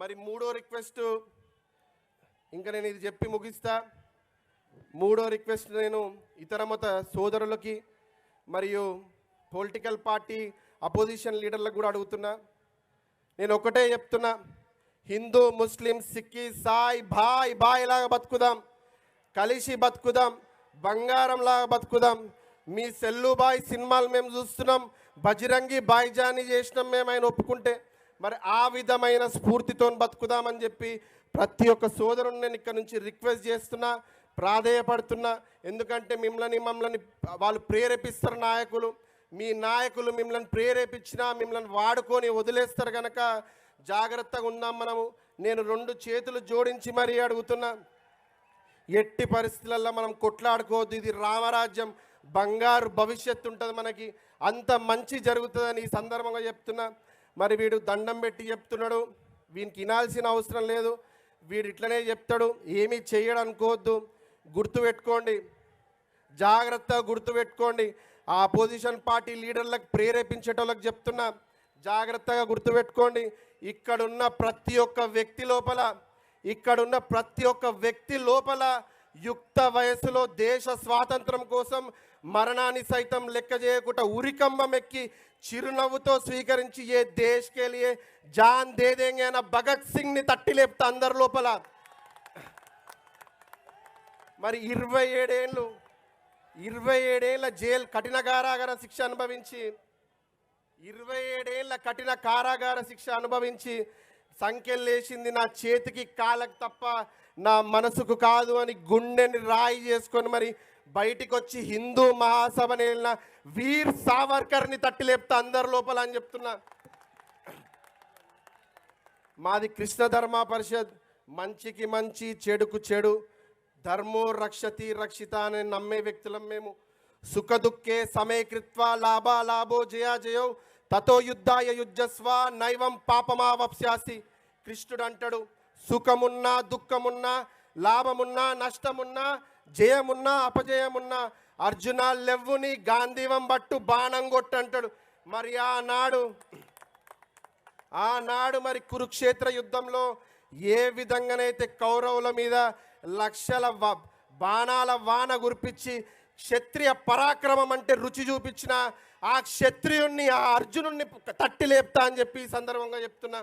మరి మూడో రిక్వెస్ట్. ఇంకా నేను ఇది చెప్పి ముగిస్తా. మూడో రిక్వెస్ట్ నేను ఇతర మత సోదరులకి మరియు పొలిటికల్ పార్టీ అపోజిషన్ లీడర్లకు కూడా అడుగుతున్నా. నేను ఒకటే చెప్తున్నా. హిందూ ముస్లిం సిక్కి సాయ్ బాయ్ బాయ్ లాగా బతుకుదాం. కలిసి బతుకుదాం. బంగారంలాగా బతుకుదాం. మీ సెల్లుబాయ్ సినిమాలు మేము చూస్తున్నాం. బజరంగి బాయ్జాని చేసినాం మేము ఆయన ఒప్పుకుంటే. మరి ఆ విధమైన స్ఫూర్తితో బతుకుదామని చెప్పి ప్రతి ఒక్క సోదరుని నేను ఇక్కడ నుంచి రిక్వెస్ట్ చేస్తున్నా ప్రాధేయపడుతున్నా. ఎందుకంటే మిమ్మల్ని మమ్మల్ని వాళ్ళు ప్రేరేపిస్తారు నాయకులు. మీ నాయకులు మిమ్మల్ని ప్రేరేపించినా మిమ్మల్ని వాడుకొని వదిలేస్తారు కనుక జాగ్రత్తగా ఉందాం మనము. నేను రెండు చేతులు జోడించి మరీ అడుగుతున్నా. ఎట్టి పరిస్థితులలో మనం కొట్లాడుకోవద్దు. ఇది రామరాజ్యం బంగారు భవిష్యత్తు ఉంటుంది మనకి. అంత మంచి జరుగుతుందని ఈ సందర్భంగా చెప్తున్నా. మరి వీడు దండం పెట్టి చెప్తున్నాడు. వీనికి వినాల్సిన అవసరం లేదు. వీడు ఇట్లనే చెప్తాడు. ఏమీ చేయడనుకోవద్దు. అనుకోవద్దు గుర్తుపెట్టుకోండి జాగ్రత్తగా గుర్తుపెట్టుకోండి ఆ అపోజిషన్ పార్టీ లీడర్లకు ప్రేరేపించేటోళ్ళకి చెప్తున్నా. జాగ్రత్తగా గుర్తుపెట్టుకోండి ఇక్కడున్న ప్రతి ఒక్క వ్యక్తి లోపల ఇక్కడున్న ప్రతి ఒక్క వ్యక్తి లోపల యుక్త వయసులో దేశ స్వాతంత్రం కోసం మరణాన్ని సైతం లెక్క చేయకుండా ఉరికంబం ఎక్కి చిరునవ్వుతో స్వీకరించి ఏ దేశ్కే జాన్ దే భగత్ సింగ్ని తట్టి లేపుతా అందరి లోపల. మరి ఇరవై ఏడేళ్ళు ఇరవై ఏడేళ్ళ జైలు కఠిన కారాగార శిక్ష అనుభవించి ఇరవై ఏడేళ్ళ కఠిన కారాగార శిక్ష అనుభవించి సంఖ్యలేసింది నా చేతికి కాలకు తప్ప నా మనసుకు కాదు అని గుండెని రాయి చేసుకొని మరి బయటికి వచ్చి హిందూ మహాసభని వెళ్ళిన వీర్ సావర్కర్ని తట్టి లేపుతా అందరి లోపల అని చెప్తున్నా. మాది కృష్ణ ధర్మ పరిషత్. మంచికి మంచి చెడుకు చెడు. ధర్మో రక్షతి రక్షిత అని నమ్మే వ్యక్తులం మేము. సుఖదుఖే సమయకృత్వ లాభ లాభో జయా జయో. తతో యుద్ధాయ యుద్ధస్వ నైవం పాపమావప్స్యాసి. కృష్ణుడు అంటాడు సుఖమున్నా దుఃఖమున్నా లాభమున్నా నష్టమున్నా జయమున్నా అపజయమున్నా. అర్జున లెవ్వుని గాంధీవం బట్టు బాణం కొట్టంటాడు. మరి ఆనాడు ఆనాడు మరి కురుక్షేత్ర యుద్ధంలో ఏ విధంగానైతే కౌరవుల మీద లక్షల బాణాల వాన గురిపించి క్షత్రియ పరాక్రమం అంటే రుచి చూపించిన ఆ క్షత్రియుణ్ణి ఆ అర్జునుణ్ణి తట్టి లేపుతా అని చెప్పి ఈ సందర్భంగా చెప్తున్నా.